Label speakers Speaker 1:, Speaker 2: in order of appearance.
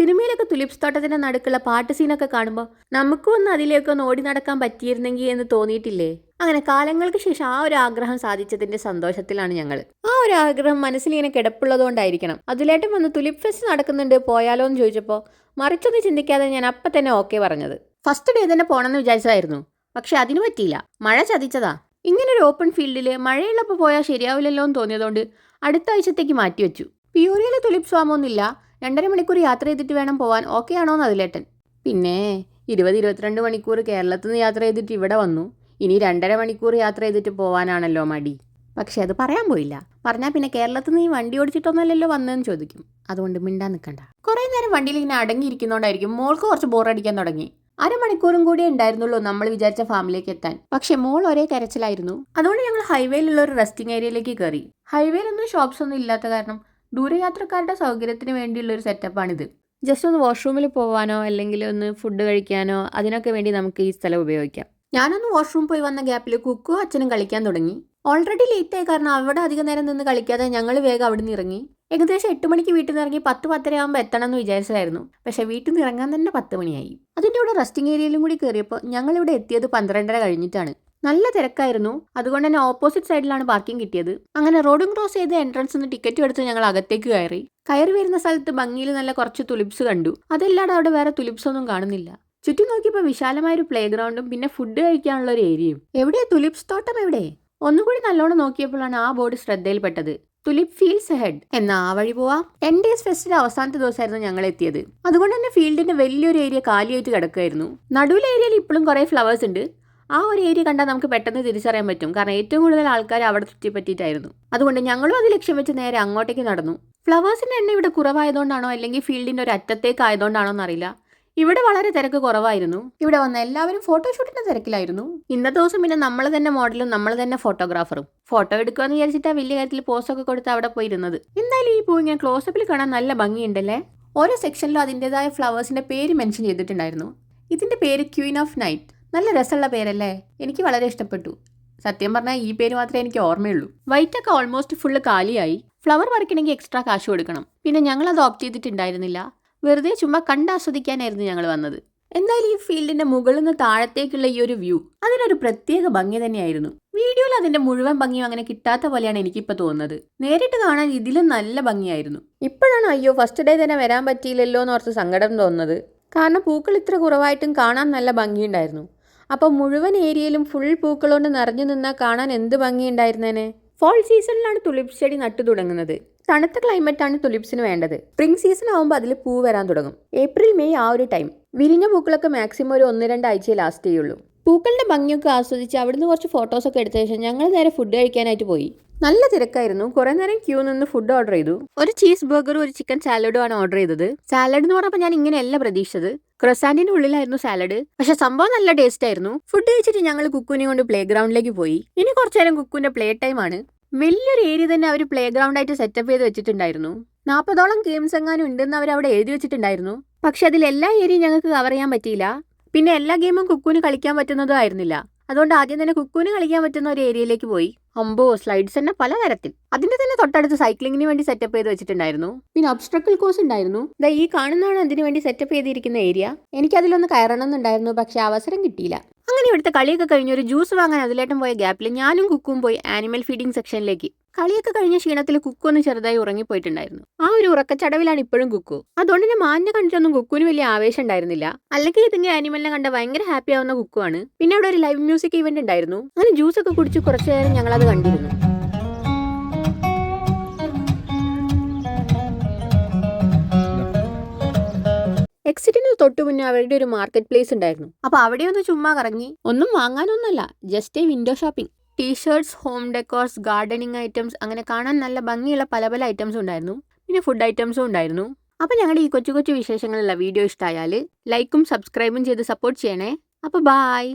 Speaker 1: സിനിമയിലൊക്കെ തുലിപ്സ് തോട്ടത്തിന്റെ നടുക്കുള്ള പാട്ട് സീനൊക്കെ കാണുമ്പോൾ നമുക്കും ഒന്ന് അതിലേക്ക് ഒന്ന് ഓടി നടക്കാൻ പറ്റിയിരുന്നെങ്കിൽ എന്ന് തോന്നിയിട്ടില്ലേ? അങ്ങനെ കാലങ്ങൾക്ക് ശേഷം ആ ഒരു ആഗ്രഹം സാധിച്ചതിന്റെ സന്തോഷത്തിലാണ് ഞങ്ങൾ ആ ഒരു ആഗ്രഹം മനസ്സിൽ ഇങ്ങനെ കിടപ്പുള്ളതുകൊണ്ടായിരിക്കണം. അതിലേറ്റം വന്ന് തുലിപ് ഫെസ്റ്റ് നടക്കുന്നുണ്ട് പോയാലോ എന്ന് ചോദിച്ചപ്പോൾ മറിച്ചൊന്നും ചിന്തിക്കാതെ ഞാൻ അപ്പം തന്നെ ഓക്കെ പറഞ്ഞത്. ഫസ്റ്റ് ഡേ തന്നെ പോകണമെന്ന് വിചാരിച്ചതായിരുന്നു. പക്ഷെ അതിന് പറ്റിയില്ല. മഴ ചതിച്ചതാ. ഇങ്ങനെ ഒരു ഓപ്പൺ ഫീൽഡിൽ മഴയുള്ളപ്പോൾ പോയാൽ ശരിയാവില്ലല്ലോ എന്ന് തോന്നിയതുകൊണ്ട് അടുത്ത ആഴ്ചത്തേക്ക് മാറ്റിവെച്ചു. പിയൂരിയിലെ തുലിപ് സ്വാമൊന്നുമില്ല. രണ്ടര മണിക്കൂർ യാത്ര ചെയ്തിട്ട് വേണം പോവാൻ. ഓക്കെ ആണോ നദിലേട്ടൻ പിന്നെ ഇരുപത് ഇരുപത്തിരണ്ട് മണിക്കൂർ കേരളത്തിൽ നിന്ന് യാത്ര ചെയ്തിട്ട് ഇവിടെ വന്നു. ഇനി രണ്ടര മണിക്കൂർ യാത്ര ചെയ്തിട്ട് പോവാനാണല്ലോ മടി. പക്ഷേ അത് പറയാൻ പോയില്ല. പറഞ്ഞാൽ പിന്നെ കേരളത്തിൽ നിന്ന് ഈ വണ്ടി ഓടിച്ചിട്ടൊന്നുമല്ലല്ലോ വന്നതെന്ന് ചോദിക്കും. അതുകൊണ്ട് മിണ്ടാൻ നിൽക്കണ്ട. കുറേ നേരം വണ്ടിയിൽ ഇങ്ങനെ അടങ്ങിയിരിക്കുന്നതുകൊണ്ടായിരിക്കും മോൾക്ക് കുറച്ച് ബോറടിക്കാൻ തുടങ്ങി. അരമണിക്കൂറും കൂടി ഉണ്ടായിരുന്നുള്ളൂ നമ്മൾ വിചാരിച്ച ഫാമിലേക്ക് എത്താൻ. പക്ഷെ മോൾ ഒരേ കരച്ചിലായിരുന്നു. അതുകൊണ്ട് ഞങ്ങൾ ഹൈവേയിലുള്ള ഒരു റെസ്റ്റിംഗ് ഏരിയയിലേക്ക് കയറി. ഹൈവേയിലൊന്നും ഷോപ്സ് ഒന്നും ഇല്ലാത്ത കാരണം ദൂരയാത്രക്കാരുടെ സൗകര്യത്തിന് വേണ്ടിയുള്ള ഒരു സെറ്റപ്പാണിത്. ജസ്റ്റ് ഒന്ന് വാഷ്റൂമിൽ പോകാനോ അല്ലെങ്കിൽ ഒന്ന് ഫുഡ് കഴിക്കാനോ അതിനൊക്കെ വേണ്ടി നമുക്ക് ഈ സ്ഥലം ഉപയോഗിക്കാം. ഞാനൊന്ന് വാഷ്റൂം പോയി വന്ന ഗ്യാപ്പിൽ കുക്കും അച്ഛനും കളിക്കാൻ തുടങ്ങി. ഓൾറെഡി ലേറ്റ് ആയി കാരണം അവിടെ അധികം നേരം നിന്ന് കളിക്കാതെ ഞങ്ങൾ വേഗം അവിടെ നിന്ന് ഇറങ്ങി. ഏകദേശം എട്ട് മണിക്ക് വീട്ടിൽ നിന്ന് ഇറങ്ങി പത്ത് പത്തര ആകുമ്പോൾ എത്തണം എന്ന് വിചാരിച്ചതായിരുന്നു. പക്ഷേ വീട്ടിൽ നിന്ന് ഇറങ്ങാൻ തന്നെ പത്ത് മണിയായി. അതിന്റെ കൂടെ റെസ്റ്റിംഗ് ഏരിയയിലും കൂടി കയറിയപ്പോൾ ഞങ്ങൾ ഇവിടെ എത്തിയത് പന്ത്രണ്ടര കഴിഞ്ഞിട്ടാണ്. നല്ല തിരക്കായിരുന്നു. അതുകൊണ്ട് തന്നെ ഓപ്പോസിറ്റ് സൈഡിലാണ് പാർക്കിംഗ് കിട്ടിയത്. അങ്ങനെ റോഡും ക്രോസ് ചെയ്ത് എൻട്രൻസ് നിന്ന് ടിക്കറ്റ് എടുത്ത് ഞങ്ങൾ അകത്തേക്ക് കയറി. കയറി വരുന്ന സ്ഥലത്ത് ഭംഗിയിൽ നല്ല കുറച്ച് തുലിപ്സ് കണ്ടു. അതല്ലാതെ അവിടെ വേറെ തുലിപ്സ് ഒന്നും കാണുന്നില്ല. ചുറ്റും നോക്കിയപ്പോൾ വിശാലമായ ഒരു പ്ലേ ഗ്രൗണ്ടും പിന്നെ ഫുഡ് കഴിക്കാനുള്ള ഒരു ഏരിയയും എവിടെ തുലിപ്സ് തോട്ടം എവിടെ? ഒന്നുകൂടി നല്ലോണം നോക്കിയപ്പോഴാണ് ആ ബോർഡ് ശ്രദ്ധയിൽപ്പെട്ടത്. തുലിപ് ഫീൽസ് ഹെഡ് എന്ന ആ വഴി പോവാം. ടെൻ ഡേയ്സ് ഫെസ്റ്റിന്റെ അവസാനത്തെ ദിവസമായിരുന്നു ഞങ്ങൾ എത്തിയത്. അതുകൊണ്ട് തന്നെ ഫീൽഡിന്റെ വലിയൊരു ഏരിയ കാലിയായിട്ട് കിടക്കുമായിരുന്നു നടുവിലെ ഏരിയയിൽ ഇപ്പോഴും കുറെ ഫ്ലവേഴ്സ് ഉണ്ട്. ആ ഒരു ഏരിയ കണ്ടാൽ നമുക്ക് പെട്ടെന്ന് തിരിച്ചറിയാൻ പറ്റും. കാരണം ഏറ്റവും കൂടുതൽ ആൾക്കാർ അവിടെ ചുറ്റിപ്പറ്റിയിട്ടായിരുന്നു. അതുകൊണ്ട് ഞങ്ങളും അത് ലക്ഷ്യം വെച്ച് നേരെ അങ്ങോട്ടേക്ക് നടന്നു. ഫ്ലവേഴ്സിന്റെ എണ്ണം ഇവിടെ കുറവായതുകൊണ്ടാണോ അല്ലെങ്കിൽ ഫീൽഡിന്റെ ഒരു അറ്റത്തേക്ക് ആയതുകൊണ്ടാണോ എന്നറിയില്ല. ഇവിടെ വളരെ തിരക്ക് കുറവായിരുന്നു. ഇവിടെ വന്ന എല്ലാവരും ഫോട്ടോഷൂട്ടിന്റെ തിരക്കിലായിരുന്നു. ഇന്നത്തെ ദിവസം പിന്നെ നമ്മൾ തന്നെ മോഡലും നമ്മൾ തന്നെ ഫോട്ടോഗ്രാഫറും. ഫോട്ടോ എടുക്കുകയെന്ന് വിചാരിച്ചിട്ടാ വലിയ കാര്യത്തിൽ പോസ്റ്റൊക്കെ കൊടുത്ത് അവിടെ പോയിരുന്നത്. എന്തായാലും ഈ പൂ ഇങ്ങനെ ക്ലോസപ്പിൽ കാണാൻ നല്ല ഭംഗിയുണ്ടല്ലേ? ഓരോ സെക്ഷനിലും അതിന്റെതായ ഫ്ലവേഴ്സിന്റെ പേര് മെൻഷൻ ചെയ്തിട്ടുണ്ടായിരുന്നു. ഇതിന്റെ പേര് ക്വീൻ ഓഫ് നൈറ്റ് നല്ല രസമുള്ള പേരല്ലേ? എനിക്ക് വളരെ ഇഷ്ടപ്പെട്ടു. സത്യം പറഞ്ഞാൽ ഈ പേര് മാത്രമേ എനിക്ക് ഓർമ്മയുള്ളൂ. വൈറ്റ് ഒക്കെ ഓൾമോസ്റ്റ് ഫുള്ള് കാലിയായി. ഫ്ലവർ പറിക്കണമെങ്കിൽ എക്സ്ട്രാ കാശ് കൊടുക്കണം. പിന്നെ ഞങ്ങൾ അത് ഓപ്റ്റ് ചെയ്തിട്ടുണ്ടായിരുന്നില്ല. വെറുതെ ചുമ്മാ കണ്ടാസ്വദിക്കാനായിരുന്നു ഞങ്ങൾ വന്നത്. എന്തായാലും ഈ ഫീൽഡിന്റെ മുകളിൽ നിന്ന് താഴത്തേക്കുള്ള ഈ ഒരു വ്യൂ അതിനൊരു പ്രത്യേക ഭംഗി തന്നെയായിരുന്നു. വീഡിയോയിൽ അതിന്റെ മുഴുവൻ ഭംഗിയും അങ്ങനെ കിട്ടാത്ത പോലെയാണ് എനിക്കിപ്പോൾ തോന്നുന്നത്. നേരിട്ട് കാണാൻ ഇതിലും നല്ല ഭംഗിയായിരുന്നു. ഇപ്പോഴാണ് അയ്യോ ഫസ്റ്റ് ഡേ തന്നെ വരാൻ പറ്റിയില്ലല്ലോ എന്ന് ഓർത്ത് സങ്കടം തോന്നുന്നത്. കാരണം പൂക്കൾ ഇത്ര കുറവായിട്ടും കാണാൻ നല്ല ഭംഗിയുണ്ടായിരുന്നു. അപ്പോൾ മുഴുവൻ ഏരിയയിലും ഫുൾ പൂക്കൾ കൊണ്ട് നിറഞ്ഞു നിന്നാൽ കാണാൻ എന്ത് ഭംഗിയുണ്ടായിരുന്നേനെ? ഫോൾ സീസണിലാണ് തുലിപ് ചെടി നട്ടു തുടങ്ങുന്നത്. തണുത്ത ക്ലൈമറ്റാണ് തുലിപ്സിന് വേണ്ടത്. സ്പ്രിംഗ് സീസൺ ആകുമ്പോൾ അതിൽ പൂ വരാൻ തുടങ്ങും. ഏപ്രിൽ മെയ് ആ ഒരു ടൈം വിരിഞ്ഞ പൂക്കളൊക്കെ മാക്സിമം ഒരു ഒന്ന് രണ്ടാഴ്ചയെ ലാസ്റ്റ് ചെയ്യുള്ളൂ. പൂക്കളുടെ ഭംഗിയൊക്കെ ആസ്വദിച്ച് അവിടുന്ന് കുറച്ച് ഫോട്ടോസൊക്കെ എടുത്ത ശേഷം ഞങ്ങൾ നേരെ ഫുഡ് കഴിക്കാനായിട്ട് പോയി. നല്ല തിരക്കായിരുന്നു. കുറെ നേരം ക്യൂ നിന്ന് ഫുഡ് ഓർഡർ ചെയ്തു. ഒരു ചീസ് ബർഗറും ഒരു ചിക്കൻ സാലഡും ആണ് ഓർഡർ ചെയ്തത്. സാലഡ് എന്ന് പറഞ്ഞപ്പോൾ ഞാൻ ഇങ്ങനെയല്ല പ്രതീക്ഷിച്ചത്. ക്രൊസാൻഡിന്റെ ഉള്ളിലായിരുന്നു സാലഡ്. പക്ഷെ സംഭവം നല്ല ടേസ്റ്റ് ആയിരുന്നു. ഫുഡ് കഴിച്ചിട്ട് ഞങ്ങൾ കുക്കുവിനെ കൊണ്ട് പ്ലേ ഗ്രൗണ്ടിലേക്ക് പോയി. ഇനി കുറച്ചു നേരം കുക്കുവിന്റെ പ്ലേ ടൈം ആണ്. വലിയൊരു ഏരിയ തന്നെ അവർ പ്ലേ ഗ്രൗണ്ട് ആയിട്ട് സെറ്റപ്പ് ചെയ്ത് വെച്ചിട്ടുണ്ടായിരുന്നു. നാൽപ്പതോളം ഗെയിംസ് എങ്ങാനും ഉണ്ടെന്ന് അവർ അവിടെ എഴുതി വെച്ചിട്ടുണ്ടായിരുന്നു. പക്ഷെ അതിൽ എല്ലാ ഏരിയയും ഞങ്ങൾക്ക് കവർ ചെയ്യാൻ പറ്റിയില്ല. പിന്നെ എല്ലാ ഗെയിമും കുക്കുവിന് കളിക്കാൻ പറ്റുന്നതും ആയിരുന്നില്ല. അതുകൊണ്ട് ആദ്യം തന്നെ കുക്കുവിന് കളിക്കാൻ പറ്റുന്ന ഒരു ഏരിയയിലേക്ക് പോയി. അമ്പോ സ്ലൈഡ്സ് തന്നെ പലതരത്തിൽ. അതിന്റെ തന്നെ തൊട്ടടുത്ത് സൈക്ലിങ്ങിന് വേണ്ടി സെറ്റപ്പ് ചെയ്ത് വെച്ചിട്ടുണ്ടായിരുന്നു. പിന്നെ ഒബ്സ്ട്രക്കിൾ കോഴ്സ് ഉണ്ടായിരുന്നു. ദാ ഈ കാണുന്നതാണ് അതിന് വേണ്ടി സെറ്റപ്പ് ചെയ്തിരിക്കുന്ന ഏരിയ എനിക്ക് അതിലൊന്ന് കയറണം എന്നുണ്ടായിരുന്നു പക്ഷെ അവസരം കിട്ടിയില്ല. അങ്ങനെ ഇവിടുത്തെ കളിയൊക്കെ കഴിഞ്ഞ് ഒരു ജ്യൂസ് വാങ്ങാൻ അതിലേട്ടം പോയ ഗ്യാപ്പിൽ ഞാനും കുക്കും പോയി ആനിമൽ ഫീഡിംഗ് സെക്ഷനിലേക്ക് കളിയൊക്കെ കഴിഞ്ഞ ക്ഷീണത്തിൽ കുക്കു ഒന്ന് ചെറുതായി ഉറങ്ങിപ്പോയിട്ടുണ്ടായിരുന്നു. ആ ഒരു ഉറക്കച്ചടവിലാണ് ഇപ്പോഴും കുക്കു. അതുകൊണ്ട് തന്നെ മാനിനെ കണ്ടിട്ടൊന്നും കുക്കുവിന് വലിയ ആവേശം ഉണ്ടായിരുന്നില്ല. അല്ലെങ്കിൽ ഇതിന്റെ ആനിമലിനെ കണ്ട ഭയങ്കര ഹാപ്പി ആവുന്ന കുക്കുവാണ്. പിന്നെ അവിടെ ഒരു ലൈവ് മ്യൂസിക് ഇവന്റ് ഉണ്ടായിരുന്നു. അങ്ങനെ ജ്യൂസ് ഒക്കെ കുടിച്ച് കുറച്ചു നേരം ഞങ്ങൾ അത് കണ്ടിരുന്നു. എക്സിറ്റിന് തൊട്ടു മുന്നേ അവരുടെ ഒരു മാർക്കറ്റ് പ്ലേസ് ഉണ്ടായിരുന്നു. അപ്പൊ അവിടെ ഒന്ന് ചുമ്മാ കറങ്ങി. ഒന്നും വാങ്ങാനൊന്നല്ല just a window shopping t shirts home decors gardening items അങ്ങനെ കാണാൻ നല്ല ഭംഗിയുള്ള പല പല ഐറ്റംസ് ഉണ്ടായിരുന്നു. പിന്നെ ഫുഡ് ഐറ്റംസും ഉണ്ടായിരുന്നു. അപ്പോൾ ഞങ്ങളുടെ ഈ കൊച്ചു കൊച്ചു വിശേഷങ്ങളുള്ള വീഡിയോ ഇഷ്ടമായാൽ ലൈക്കും സബ്സ്ക്രൈബും ചെയ്ത് സപ്പോർട്ട് ചെയ്യണേ. അപ്പോൾ ബായ്